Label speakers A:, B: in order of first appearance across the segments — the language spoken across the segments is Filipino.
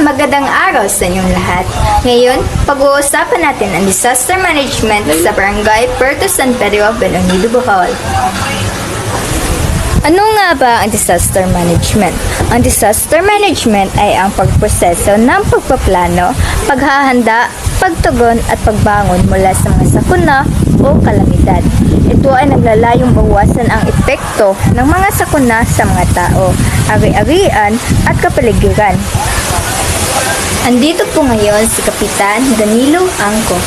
A: Magandang araw sa inyong lahat. Ngayon, pag-uusapan natin ang disaster management sa Barangay Puerto San Pedro, Benonido, Bohol. Ano nga ba ang disaster management? Ang disaster management ay ang pagproseso ng pagpaplano, paghahanda, pagtugon at pagbangon mula sa mga sakuna o kalamidad. Ito ay naglalayong bawasan ang epekto ng mga sakuna sa mga tao, ari-arian at kapaligiran. Andito po ngayon si Kapitan Danilo Angko.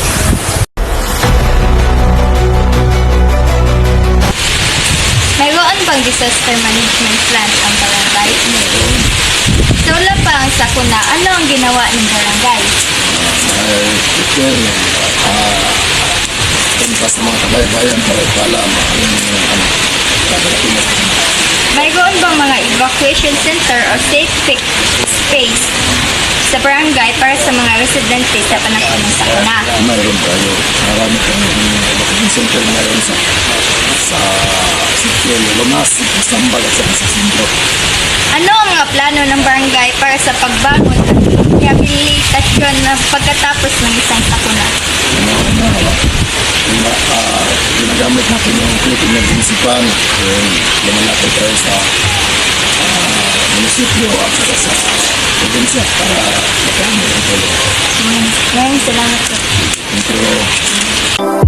A: Mayroon bang disaster management plan ang barangay? Meron. Sa wala pa ang sakuna, ano ang ginawa ng barangay?
B: ay prepare ng uh, punta sa mga kabayan para ipalaman yung ano,
A: Mayroon bang mga evacuation center o safe space sa barangay para sa mga residente sa panahon ng sakuna?
B: mayroon tayo marami kami evacuation center ngayon sa sa sityo Lumas, Sambal at sa Sindro.
A: Ano ang mga plano ng barangay para sa pagbangon at rehabilitasyon na pagkatapos ng isang sakuna?
B: Ano, ano, na, uh, ginagamit natin yung Philippine Emergency Fund yung lumalapit tayo sa uh, munisipyo at saka sa probinsya para.
A: Maraming salamat po.
B: Thank you.